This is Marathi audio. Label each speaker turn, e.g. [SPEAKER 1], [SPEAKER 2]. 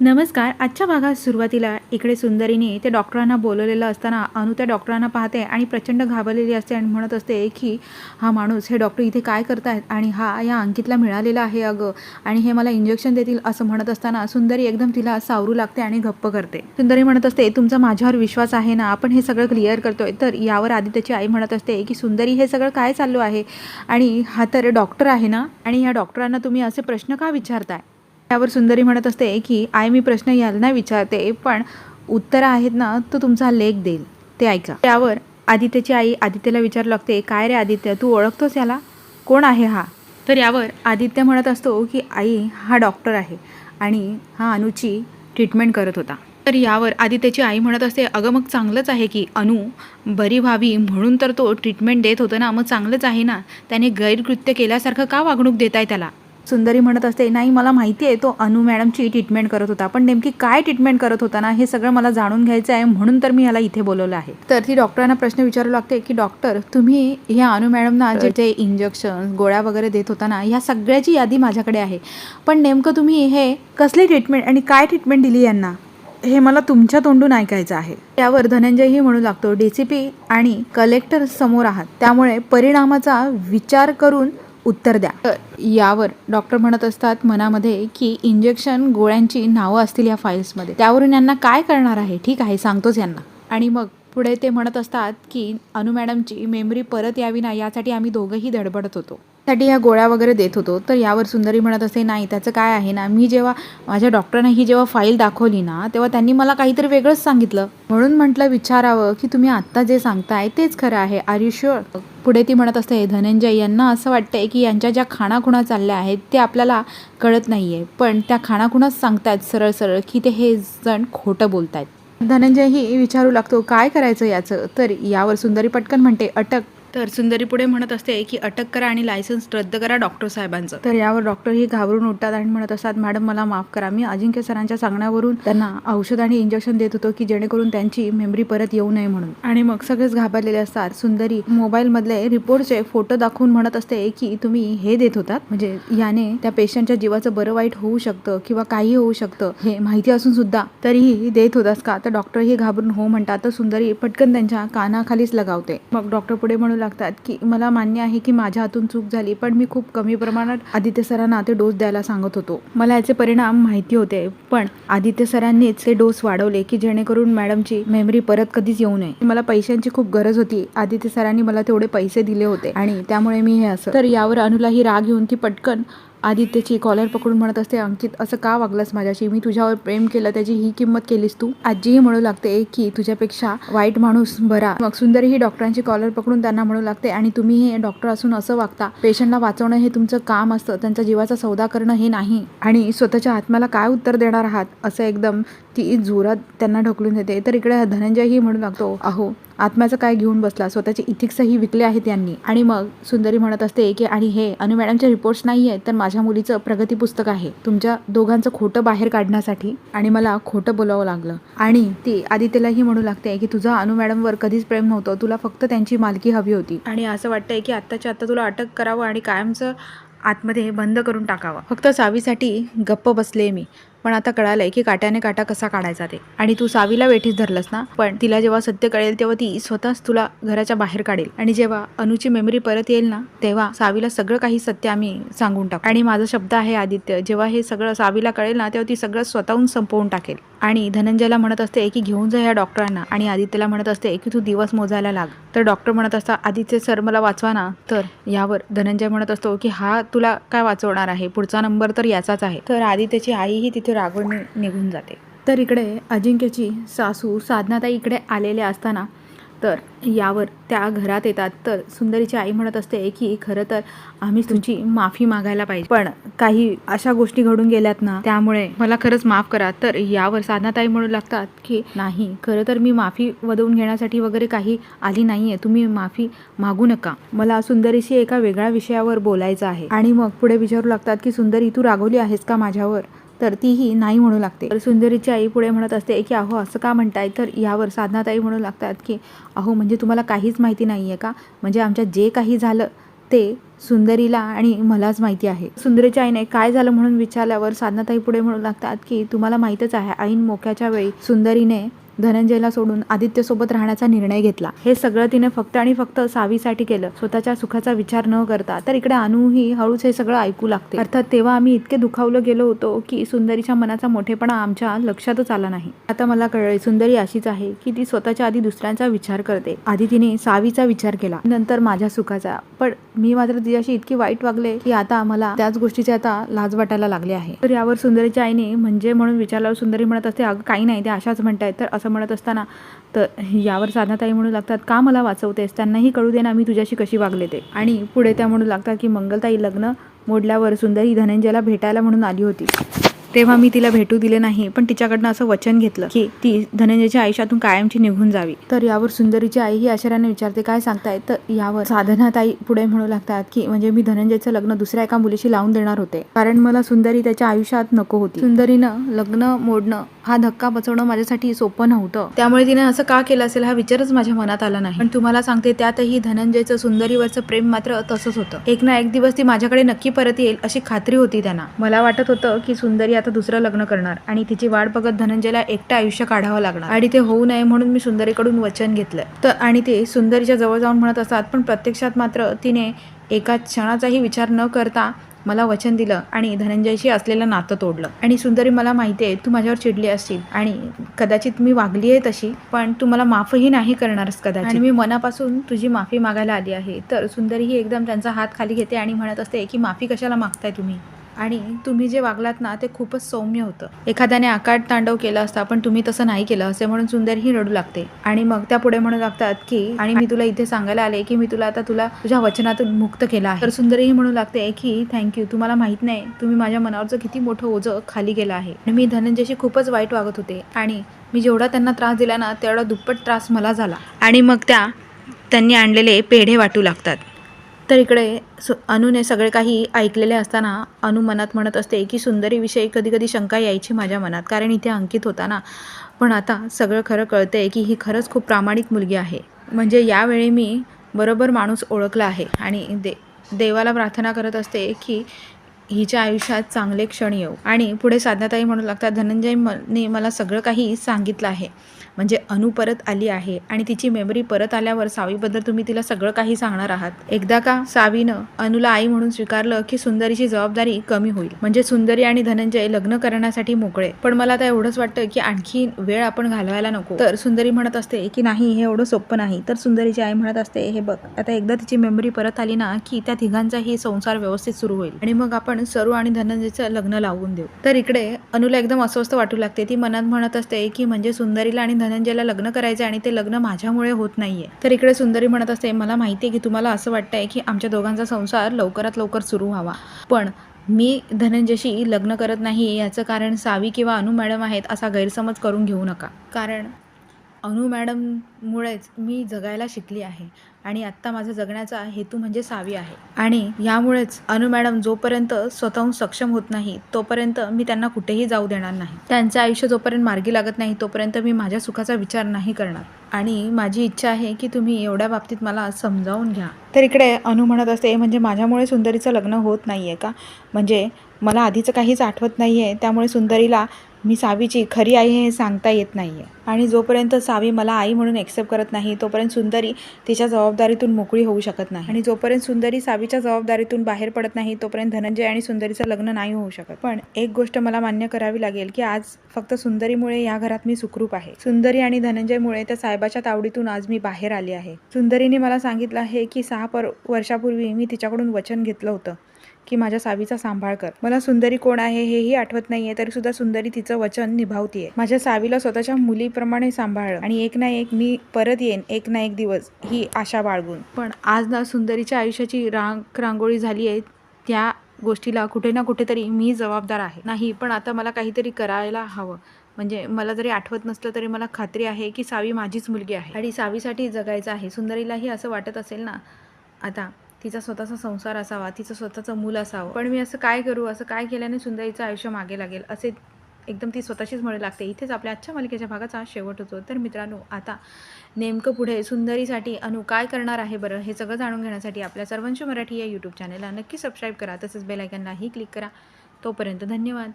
[SPEAKER 1] नमस्कार आजच्या भागात सुरुवातीला इकडे सुंदरीने ते डॉक्टरांना बोलवलेलं असताना अनु त्या डॉक्टरांना पाहते आणि प्रचंड घाबरलेली असते आणि म्हणत असते की हा माणूस हे डॉक्टर इथे काय करतायत आणि हा या अंकितला मिळालेला आहे अगं आणि हे मला इंजेक्शन देतील असं म्हणत असताना सुंदरी एकदम तिला सावरू लागते आणि गप्प करते. सुंदरी म्हणत असते तुमचा माझ्यावर विश्वास आहे ना आपण हे सगळं क्लिअर करतोय. तर यावर आदित्यची आई म्हणत असते की सुंदरी हे सगळं काय चालू आहे? आणि हा तर डॉक्टर आहे ना? आणि या डॉक्टरांना तुम्ही असे प्रश्न का विचारताय? त्यावर सुंदरी म्हणत असते की आय मी प्रश्न यांना विचारते पण उत्तरं आहेत ना तो तुमचा लेख देईल. ते ऐका. त्यावर आदित्यची आई आदित्यला विचारू लागते काय रे आदित्य तू ओळखतोस याला? कोण आहे हा? तर यावर आदित्य म्हणत असतो की आई हा डॉक्टर आहे आणि हा अनुची ट्रीटमेंट करत होता. तर यावर आदित्यची आई म्हणत असते अगं मग चांगलंच आहे की अनु बरी व्हावी म्हणून तर तो ट्रीटमेंट देत होता ना मग चांगलंच आहे ना? त्याने गैरकृत्य केल्यासारखं का वागणूक देत आहे त्याला? सुंदरी म्हणत असते नाही मला माहिती आहे तो अनु मॅडमची ट्रीटमेंट करत होता पण नेमकी काय ट्रीटमेंट करत होता ना हे सगळं मला जाणून घ्यायचं आहे म्हणून तर मी याला इथे बोलवलं आहे. तर ती डॉक्टरांना प्रश्न विचारू लागते की डॉक्टर तुम्ही ह्या अनु मॅडमना जे ते इंजेक्शन गोळ्या वगैरे देत होता ना ह्या सगळ्याची यादी माझ्याकडे आहे. पण नेमकं तुम्ही हे कसली ट्रीटमेंट आणि काय ट्रीटमेंट दिली यांना? हे मला तुमच्या तोंडून ऐकायचं आहे. त्यावर धनंजयही म्हणू लागतो डीसीपी आणि कलेक्टर समोर आहात त्यामुळे परिणामाचा विचार करून उत्तर द्या. तर यावर डॉक्टर म्हणत असतात मनामध्ये की इंजेक्शन गोळ्यांची नावं असतील या फाईल्समध्ये त्यावरून यांना काय करणार आहे? ठीक आहे सांगतोच यांना. आणि मग पुढे ते म्हणत असतात की अनु मॅडमची मेमरी परत यावी ना यासाठी आम्ही दोघंही धडबडत होतो. साठी ह्या गोळ्या वगैरे देत होतो. तर यावर सुंदरी म्हणत असे नाही त्याचं काय आहे ना मी जेव्हा माझ्या डॉक्टरने ही जेव्हा फाईल दाखवली ना तेव्हा त्यांनी मला काहीतरी वेगळंच सांगितलं. म्हणून म्हटलं विचारावं की तुम्ही आत्ता जे सांगताय तेच खरं आहे. आर यू शुअर पुढे ती म्हणत असते धनंजय यांना असं वाटतंय की यांच्या ज्या खाणाखुणा चालल्या आहेत ते आपल्याला कळत नाही आहे पण त्या खाणाखुणाच सांगतायत सरळ सरळ की ते हे जण खोटं बोलतायत. धनंजयही विचारू लागतो काय करायचं याचं? तर यावर सुंदरी पटकन म्हणते अटक. तर सुंदरी पुढे म्हणत असते की अटक करा आणि लायसन्स रद्द करा डॉक्टर साहेबांचं. तर यावर डॉक्टर ही घाबरून उठतात आणि म्हणत असतात मॅडम मला माफ करा. मी अजिंक्य सरांच्या सांगण्यावरून त्यांना औषध आणि इंजेक्शन देत होतो की जेणेकरून त्यांची मेमरी परत येऊ नये म्हणून. आणि मग सगळेच घाबरलेले असतात. सुंदरी मोबाईल मधले रिपोर्टचे फोटो दाखवून म्हणत असते की तुम्ही हे देत होतात? म्हणजे याने त्या पेशंटच्या जीवाचं बरं वाईट होऊ शकतं किंवा काही होऊ शकतं हे माहिती असून सुद्धा तरीही देत होतास का? तर डॉक्टर ही घाबरून हो म्हणतात. तर सुंदरी पटकन त्यांच्या कानाखालीच लगावते. मग डॉक्टर पुढे म्हणून लागतात की मला मान्य आहे की माझ्या हातून चूक झाली पण मी खूप कमी प्रमाणात आदित्य सरांना ते डोस द्यायला सांगत होतो. मला याचे परिणाम माहिती होते पण आदित्य सरांनीच ते डोस वाढवले की जेणेकरून मॅडमची मेमरी परत कधीच येऊ नये. मला पैशांची खूप गरज होती आदित्य सरांनी मला तेवढे पैसे दिले होते आणि त्यामुळे मी हे असं तर यावर अनुलाही राग येऊन ती पटकन आदित्यची कॉलर पकडून म्हणत असते अंकित असं का वागलास माझ्याशी? मी तुझ्यावर प्रेम केलं त्याची ही किंमत केलीस तू? आजीही म्हणू लागते की तुझ्यापेक्षा वाईट माणूस बरा. मग सुंदरही ही डॉक्टरांची कॉलर पकडून त्यांना म्हणू लागते आणि तुम्ही हे डॉक्टर असून असं वागता पेशंटला वाचवणं हे तुमचं काम असतं त्यांच्या जीवाचा सौदा करणं हे नाही. आणि स्वतःच्या आत्म्याला काय उत्तर देणार आहात? असं एकदम ती जोरात त्यांना ढकलून देते. तर इकडे धनंजयही म्हणू लागतो अहो आत्म्याचं काय घेऊन बसला? स्वतःचे इथिक्सही विकले आहेत यांनी. आणि मग सुंदरी म्हणत असते की आणि हे अनु मॅडमचे रिपोर्ट्स नाही आहेत तर माझ्या मुलीचं प्रगती पुस्तक आहे. तुमच्या दोघांचं खोटं बाहेर काढण्यासाठी. आणि मला खोटं बोलावं लागलं. आणि ती आदित्यलाही म्हणू लागते की तुझा अनु मॅडमवर कधीच प्रेम नव्हतं. तुला फक्त त्यांची मालकी हवी होती. आणि असं वाटतंय की आत्ताच्या आत्ता तुला अटक करावं आणि कायमचं आतमध्ये बंद करून टाकावं. फक्त सावीसाठी गप्प बसले मी. पण आता कळालंय की काट्याने काटा कसा काढायचा ते. आणि तू सावीला वेठीस धरलंस ना पण तिला जेव्हा सत्य कळेल तेव्हा ती स्वतःच तुला घराच्या बाहेर काढेल. आणि जेव्हा अनुची मेमरी परत येईल ना तेव्हा सावीला सगळं काही सत्य आम्ही सांगून टाकू. आणि माझा शब्द आहे आदित्य जेव्हा हे सगळं सावीला कळेल ना तेव्हा ती सगळं स्वतःहून संपवून टाकेल. आणि धनंजयला म्हणत असते की घेऊन जा या डॉक्टरांना. आणि आदित्यला म्हणत असते की तू दिवस मोजायला लाग. तर डॉक्टर म्हणत असता आदित्य सर मला वाचवा ना. तर यावर धनंजय म्हणत असतो की हा तुला काय वाचवणार आहे? पुढचा नंबर तर याचाच आहे. तर आदित्यची आईही तिथे रागवून निघून जाते. तर इकडे अजिंक्यची सासू साधनाताई इकडे आलेल्या असताना तर यावर त्या घरात येतात. तर सुंदरीची आई म्हणत असते की खरं तर आम्ही तुमची माफी मागायला पाहिजे. पण काही अशा गोष्टी घडून गेल्यात ना त्यामुळे मला खरंच माफ करा. तर यावर साधनाताई म्हणू लागतात की नाही खरं तर मी माफी वदवून घेण्यासाठी वगैरे काही आली नाहीये. तुम्ही माफी मागू नका. मला सुंदरीशी एका वेगळ्या विषयावर बोलायचं आहे. आणि मग पुढे विचारू लागतात की सुंदरी तू रागवली आहेस का माझ्यावर? तर तीही नाही म्हणू लागते. तर सुंदरीची आई पुढे म्हणत असते की अहो असं का म्हणताय? तर यावर साधनाताई म्हणू लागतात की अहो म्हणजे तुम्हाला काहीच माहिती नाही आहे का? म्हणजे आमच्या जे काही झालं ते सुंदरीला आणि मलाच माहिती आहे. सुंदरीच्या आईने काय झालं म्हणून विचारल्यावर साधनाताई पुढे म्हणू लागतात की तुम्हाला माहीतच आहे ऐन मोक्याच्या वेळी सुंदरीने धनंजयला सोडून आदित्यसोबत राहण्याचा निर्णय घेतला. हे सगळं तिने फक्त आणि फक्त सावीसाठी केलं. स्वतःच्या सुखाचा विचार न करता. तर इकडे अनुही हळूच हे सगळं ऐकू लागते. अर्थात तेव्हा आम्ही इतके दुखावलं गेलो होतो की सुंदरीच्या मनाचा मोठेपणा आमच्या लक्षातच आला नाही. आता मला कळले सुंदरी अशीच आहे की ती स्वतःच्या आधी दुसऱ्यांचा विचार करते. आधी तिने सावीचा विचार केला. नंतर माझ्या सुखाचा. पण मी मात्र तिच्याशी इतकी वाईट वागले की आता मला त्याच गोष्टीचे आता लाज वाटायला लागले आहे. तर यावर सुंदरीच्या आईने म्हणजे म्हणून विचारल्यावर सुंदरी म्हणत असते अगं काही नाही ते अशाच म्हणतायत. तर असं म्हणत असताना तर यावर साधनाताई म्हणू लागतात का मला वाचवतेस? त्यांनाही कळू दे ना मी तुझ्याशी कशी वागले ते. आणि पुढे त्या म्हणू लागतात की मंगलताई लग्न मोडल्यावर सुंदरी धनंजयला भेटायला म्हणून आली होती. तेव्हा मी तिला भेटू दिले नाही पण तिच्याकडनं असं वचन घेतलं की ती धनंजयच्या आयुष्यातून कायमची निघून जावी. तर यावर सुंदरीची आई ही आश्चर्याने विचारते काय सांगताय? तर यावर साधनाताई पुढे म्हणू लागतात की म्हणजे मी धनंजयचं लग्न दुसऱ्या एका मुलीशी लावून देणार होते. कारण मला सुंदरी त्याच्या आयुष्यात नको होती. सुंदरीनं लग्न मोडणं हा धक्का बसवणं माझ्यासाठी सोपं नव्हतं. त्यामुळे तिने असं का केलं असेल हा विचारच माझ्या मनात आला नाही. पण तुम्हाला सांगते त्यातही धनंजयचं सुंदरीवरचं प्रेम मात्र तसंच होतं. एक ना एक दिवस ती माझ्याकडे नक्की परत येईल अशी खात्री होती त्यांना. मला वाटत होतं की सुंदरी आता दुसरं लग्न करणार आणि तिची वाट बघत धनंजयला एकटं आयुष्य काढावं लागणार. आणि ते होऊ नये म्हणून मी सुंदरीकडून वचन घेतलं. तर आणि ते सुंदरीच्या जवळ जाऊन म्हणत असतात पण प्रत्यक्षात मात्र तिने एका क्षणाचाही विचार न करता मला वचन दिलं आणि धनंजयशी असलेलं नातं तोडलं. आणि सुंदरी मला माहिती आहे तू माझ्यावर चिडली असशील आणि कदाचित मी वागली आहे तशी पण तू मला माफही नाही करणारस कदाचित. आणि मी मनापासून तुझी माफी मागायला आली आहे. तर सुंदरी ही एकदम त्यांचा हात खाली घेते आणि म्हणत असते की माफी कशाला मागताय तुम्ही? आणि तुम्ही जे वागलात ना ते खूपच सौम्य होतं. एखाद्याने आकाट तांडव केला असता पण तुम्ही तसं नाही केलं असे म्हणून सुंदर ही रडू लागते. आणि मग त्या पुढे म्हणू लागतात की आणि मी तुला इथे सांगायला आले की मी तुला आता तुला तुझ्या वचनातून मुक्त केला आहे. तर सुंदरही ही म्हणू लागते की थँक्यू तुम्हाला माहीत नाही तुम्ही माझ्या मनावरचं किती मोठं ओझं खाली गेलं आहे. आणि मी धनंजयशी खूपच वाईट वागत होते. आणि मी जेवढा त्यांना त्रास दिला ना तेवढा दुप्पट त्रास मला झाला. आणि मग त्या त्यांनी आणलेले पेढे वाटू लागतात. तर इकडे सु अनुने सगळे काही ऐकलेले असताना अनु मनात म्हणत असते की सुंदरीविषयी कधी कधी शंका यायची माझ्या मनात कारण इथे अंकित होता ना. पण आता सगळं खरं कळतंय की ही खरंच खूप प्रामाणिक मुलगी आहे. म्हणजे यावेळी मी बरोबर माणूस ओळखला आहे आणि दे देवाला प्रार्थना करत असते की हिच्या आयुष्यात चांगले क्षण येऊ. आणि पुढे साधनाताई म्हणू लागतात धनंजयने मला सगळं काही सांगितलं आहे. म्हणजे अनु परत आली आहे आणि तिची मेमरी परत आल्यावर सावीबद्दल तुम्ही तिला सगळं काही सांगणार आहात. एकदा का सावीनं अनुला आई म्हणून स्वीकारलं की सुंदरीची जबाबदारी कमी होईल. म्हणजे सुंदरी आणि धनंजय लग्न करण्यासाठी मोकळे. पण मला आता एवढंच वाटतं की आणखी वेळ आपण घालवायला नको. तर सुंदरी म्हणत असते की नाही हे एवढं सोपं नाही. तर सुंदरीची आई म्हणत असते हे बघ आता एकदा तिची मेमरी परत आली ना की त्या तिघांचाही संसार व्यवस्थित सुरू होईल. आणि मग आपण सरू आणि धनंजयचं लग्न लावून देऊ. तर इकडे अनुला एकदम अस्वस्थ वाटू लागते. ती मनात म्हणत असते की म्हणजे सुंदरीला आणि धनंजयला लग्न करायचं आणि ते लग्न माझ्यामुळे होत नाहीये. तर इकडे सुंदरी म्हणत असते मला माहिती आहे की तुम्हाला असं वाटतंय की आमच्या दोघांचा संसार लवकरात लवकर सुरू व्हावा. पण मी धनंजयशी लग्न करत नाही याचं कारण सावी किंवा अनु मॅडम आहेत असा गैरसमज करून घेऊ नका. कारण अनु मॅडममुळेच मी जगायला शिकली आहे. आणि आत्ता माझा जगण्याचा हेतू म्हणजे सावी आहे. आणि यामुळेच अनु मॅडम जोपर्यंत स्वतःहून सक्षम होत नाही तोपर्यंत मी त्यांना कुठेही जाऊ देणार नाही. त्यांचं आयुष्य जोपर्यंत मार्गी लागत नाही तोपर्यंत मी माझ्या सुखाचा विचार नाही करणार. आणि माझी इच्छा आहे की तुम्ही एवढ्या बाबतीत मला समजावून घ्या. तर इकडे अनु म्हणत असते म्हणजे माझ्यामुळे सुंदरीचं लग्न होत नाही आहे का? म्हणजे मला आधीचं काहीच आठवत नाही आहे त्यामुळे सुंदरीला मी सावीची खरी आई हे सांगता येत नाही आहे आणि जोपर्यंत सावी मला आई म्हणून एक्सेप्ट करत नाही तोपर्यंत सुंदरी तिच्या जबाबदारीतून मोकळी होऊ शकत नाही. आणि जोपर्यंत सुंदरी सावीच्या जबाबदारीतून बाहेर पडत नाही तोपर्यंत धनंजय आणि सुंदरीचं लग्न नाही होऊ शकत. पण एक गोष्ट मला मान्य करावी लागेल की आज फक्त सुंदरीमुळे या घरात मी सुखरूप आहे. सुंदरी आणि धनंजयमुळे त्या साहेबाच्या तावडीतून आज मी बाहेर आली आहे. सुंदरीने मला सांगितलं आहे की सहा पर वर्षापूर्वी मी तिच्याकडून वचन घेतलं होतं. की माझ्या सावीचा सांभाळ कर. मला सुंदरी कोण आहे हेही आठवत नाहीये तरी सुद्धा सुंदरी तिचं वचन निभावतीये. माझ्या सावीला स्वतःच्या मुलीप्रमाणे सांभाळलं आणि एक ना एक मी परत येईन एक ना एक दिवस ही आशा बाळगून. पण आज ना सुंदरीच्या आयुष्याची रांग रांगोळी झाली आहे त्या गोष्टीला कुठे ना कुठेतरी मी जबाबदार आहे. नाही पण आता मला काहीतरी करायला हवं. म्हणजे मला जरी आठवत नसलं तरी मला खात्री आहे की सावी माझीच मुलगी आहे. आणि सावीसाठी जगायचं आहे. सुंदरीलाही असं वाटत असेल ना? आता तिचा स्वतःचा संसार असावा तिचं स्वतःचं मूल असावं. पण मी असं काय करू असं काय केल्याने सुंदरीचं आयुष्य मागे लागेल असे एकदम ती स्वतःचीच म्हणू लागते. इथेच आपल्या आजच्या मालिकेच्या भागाचा शेवट होतो. तर मित्रांनो आता नेमकं पुढे सुंदरीसाठी अनु काय करणार आहे बरं हे सगळं जाणून घेण्यासाठी आपल्या सर्वांशी मराठी या यूट्यूब चॅनलला नक्की सबस्क्राईब करा. तसंच बेलायकनलाही क्लिक करा. तोपर्यंत धन्यवाद.